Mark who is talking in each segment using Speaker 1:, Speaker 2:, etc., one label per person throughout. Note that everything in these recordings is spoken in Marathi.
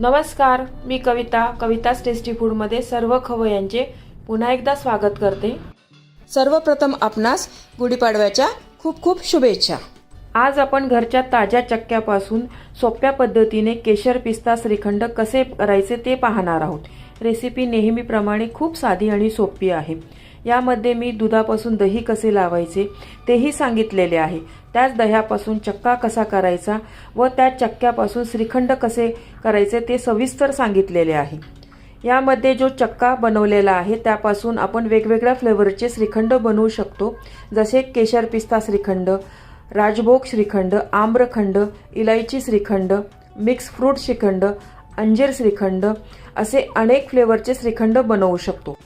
Speaker 1: नमस्कार मी कविता कविताच टेस्टी फूडमध्ये सर्व खवयांचे पुन्हा एकदा स्वागत करते.
Speaker 2: सर्वप्रथम आपणास गुढीपाडव्याच्या खूप खूप शुभेच्छा.
Speaker 1: आज आपण घरच्या ताज्या चक्क्यापासून सोप्या पद्धतीने केशर पिस्ता श्रीखंड कसे करायचे ते पाहणार आहोत. रेसिपी नेहमीप्रमाणे खूप साधी आणि सोपी आहे. यामध्ये मी दुधापासून दही कसे लावायचे तेही सांगितलेले आहे. त्याच दह्यापासून चक्का कसा करायचा व त्या चक्क्यापासून श्रीखंड कसे करायचे ते सविस्तर सांगितलेले आहे. यामध्ये जो चक्का बनवलेला आहे त्यापासून आपण वेगवेगळ्या फ्लेवरचे श्रीखंड बनवू शकतो जसे केशर पिस्ता श्रीखंड राजभोग श्रीखंड आम्रखंड इलायची श्रीखंड मिक्स फ्रूट श्रीखंड अंजीर श्रीखंड असे अनेक फ्लेवरचे श्रीखंड बनवू शकतो.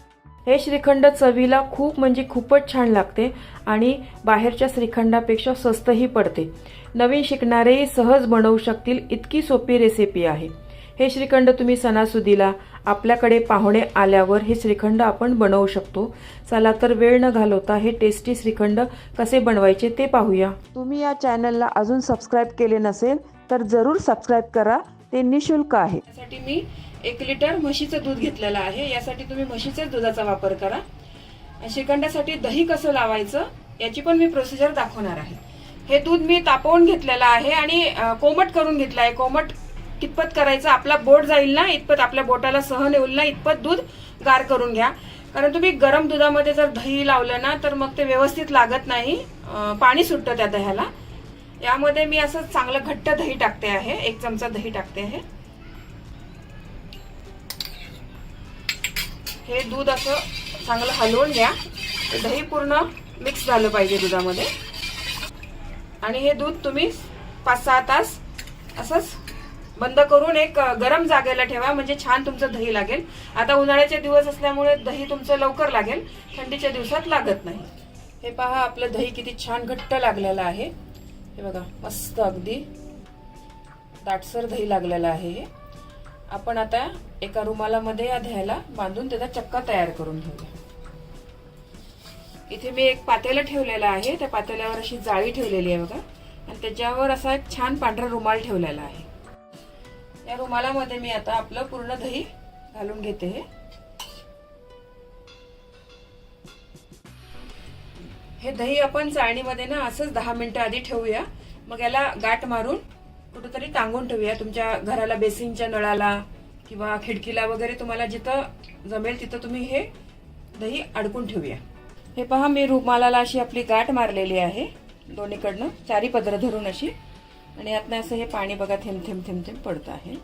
Speaker 1: हे श्रीखंड चवीला खूप म्हणजे खूपच छान लागते आणि बाहेरच्या श्रीखंडापेक्षा स्वस्तही पडते. नवीन शिकणारेही सहज बनवू शकतील इतकी सोपी रेसिपी आहे. हे श्रीखंड तुम्ही सणासुदीला आपल्याकडे पाहुणे आल्यावर हे श्रीखंड आपण बनवू शकतो. चला तर वेळ न घालवता हे टेस्टी श्रीखंड कसे बनवायचे ते पाहूया. तुम्ही या चॅनलला अजून सबस्क्राईब केले नसेल तर जरूर सबस्क्राईब करा. ते निशुल्क आहे. त्यासाठी मी एक लिटर म्हशीचं दूध घेतलेलं आहे. यासाठी तुम्ही म्हशीच्याच दुधाचा वापर करा. श्रीखंडासाठी दही कसं लावायचं याची पण मी प्रोसिजर दाखवणार आहे. हे दूध मी तापवून घेतलेलं आहे आणि कोमट करून घेतलं आहे. कोमट कितपत करायचं आपला बोट जाईल ना इतपत आपल्या बोटाला सहन येईल ना इतपत दूध गार करून घ्या. कारण तुम्ही गरम दुधामध्ये जर दही लावलं ना तर मग ते व्यवस्थित लागत नाही. पाणी सुटतं त्या दह्याला. यामध्ये मी असं चांगलं घट्ट दही टाकते आहे. एक चमचा दही टाकते आहे. हे दूध असं चांगलं हलवून घ्या. दही पूर्ण मिक्स झालं पाहिजे दुधामध्ये. आणि हे दूध तुम्ही पाच सहा तास असंच बंद करून एक गरम जागेला ठेवा. म्हणजे छान तुमचं दही लागेल. आता उन्हाळ्याचे दिवस असल्यामुळे दही तुमचं लवकर लागेल. थंडीच्या दिवसात लागत नाही. हे पहा आपलं दही किती छान घट्ट लागलेलं आहे. हे बघा मस्त अगदी दाटसर दही लागलेलं आहे हे. आपण आता एका रुमालामध्ये या दह्याला बांधून त्याचा चक्का तयार करून घेऊया. इथे मी एक पातेलं ठेवलेलं आहे. त्या पातेल्यावर अशी जाळी ठेवलेली आहे बघा. आणि त्याच्यावर असा एक छान पांढरा रुमाल ठेवलेला आहे. या रुमालामध्ये मी आता आपलं पूर्ण दही घालून घेते हे. हे दही आपण चाळणीमध्ये ना असंच दहा मिनिटं आधी ठेवूया. मग याला गाठ मारून कुठंतरी टांगून ठेवूया. तुमच्या घराला बेसिनच्या नळाला किंवा खिडकीला वगैरे तुम्हाला जिथं जमेल तिथं तुम्ही हे दही अडकून ठेवूया. हे पहा मी रुमालाला अशी आपली गाठ मारलेली आहे दोन्हीकडनं. चारी पदरं धरून अशी. आणि यातनं असं हे पाणी बघा थेंब थेंब थेंब थेंब पडतं आहे.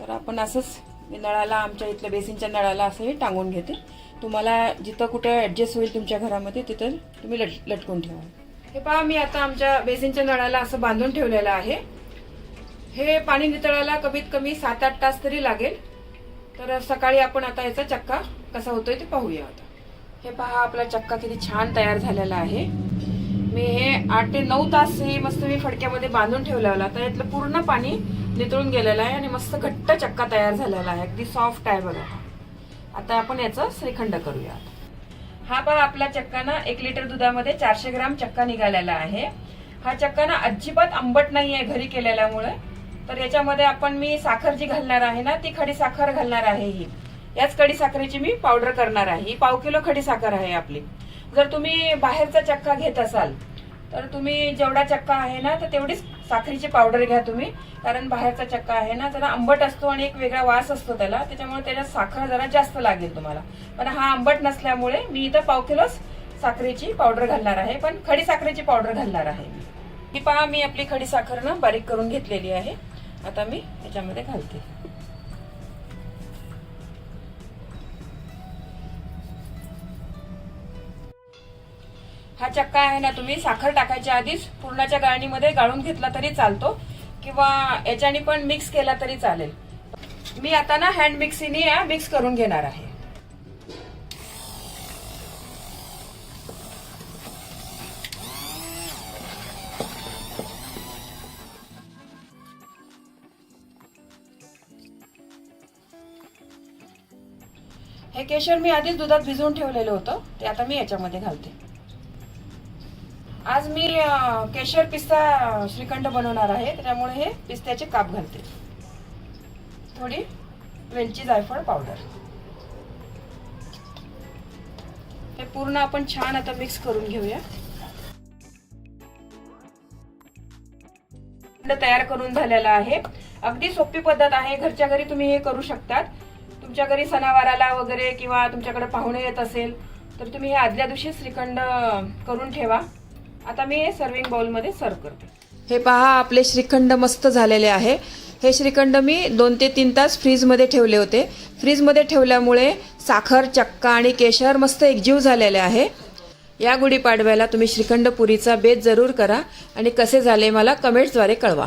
Speaker 1: तर आपण असंच मी नळाला आमच्या इथल्या बेसिनच्या नळाला असं हे टांगून घेते. तुम्हाला जिथं कुठं ऍडजस्ट होईल तुमच्या घरामध्ये तिथं तुम्ही लट लटकून ठेवा. हे पहा मी आता आमच्या बेसिनच्या नळाला असं बांधून ठेवलेलं आहे. हे पाणी नितळायला कमीत कमी सात आठ तास तरी लागेल. तर सकाळी आपण आता याचा चक्का कसा होतोय ते पाहूया आता. हे पहा आपला चक्का किती छान तयार झालेला आहे. मी हे आठ ते नऊ तास हे मस्त मी फडक्यामध्ये बांधून ठेवलेला होता. यातलं पूर्ण पाणी नितळून गेलेला आहे आणि मस्त घट्ट चक्का तयार झालेला आहे. अगदी सॉफ्ट आहे बघा आता आपण याचं श्रीखंड करूया हा पहा आपला चक्का ना एक लिटर दुधामध्ये चारशे ग्राम चक्का निघालेला आहे. हा चक्का ना अजिबात आंबट नाही आहे घरी केलेल्यामुळे. तर याच्यामध्ये आपण मी साखर जी घालणार आहे ना ती खडी साखर घालणार आहे ही. याच खडी साखरेची मी पावडर करणार आहे. ही पाव किलो खडी साखर आहे आपली. जर तुम्ही बाहेरचा चक्का घेत असाल तर तुम्ही जेवढा चक्का आहे ना तर तेवढीच साखरेची पावडर घ्या तुम्ही. कारण बाहेरचा चक्का आहे ना जरा आंबट असतो आणि एक वेगळा वास असतो त्याला. त्याच्यामुळे त्याला साखर जरा जास्त लागेल तुम्हाला. पण हा आंबट नसल्यामुळे मी इथं पाव किलोच साखरेची पावडर घालणार आहे. पण खडी साखरेची पावडर घालणार आहे मी. ही पहा मी आपली खडी साखर ना बारीक करून घेतलेली आहे. आता मी याच्यामध्ये घालते. हा चक्का आहे ना तुम्ही साखर टाकायच्या आधीच पूर्णाच्या गाळणीमध्ये गाळून घेतला तरी चालतो किंवा याच्याने पण मिक्स केला तरी चालेल. मी आता ना हँड मिक्सीने मिक्स करून घेणार आहे. हे केशर मी आधीच दुधात भिजवून ठेवलेलं होतं ते आता मी याच्यामध्ये घालते. आज मी केशर पिस्ता श्रीखंड बनवणार आहे त्याच्यामुळे हे पिस्त्याचे काप घालते. थोडी वेलची जायफळ पावडर. हे पूर्ण आपण छान आता मिक्स करून घेऊया. तयार करून झालेला आहे. अगदी सोपी पद्धत आहे. घरच्या घरी तुम्ही हे करू शकतात. तुमच्या घरी सणावाराला वगैरे किंवा तुमच्याकडे पाहुणे येत असेल तर तुम्ही हे आदल्या दिवशी श्रीखंड करून ठेवा. आता मी हे सर्विंग बाउलमध्ये सर्व करते.
Speaker 2: हे पहा आपले श्रीखंड मस्त झालेले आहे. हे श्रीखंड मी दोन ते तीन तास फ्रीजमध्ये ठेवले होते. फ्रीजमध्ये ठेवल्यामुळे साखर चक्का आणि केशर मस्त एकजीव झालेले आहे. या गुढीपाडव्याला तुम्ही श्रीखंड पुरीचा बेत जरूर करा आणि कसे झाले मला कमेंट्सद्वारे कळवा.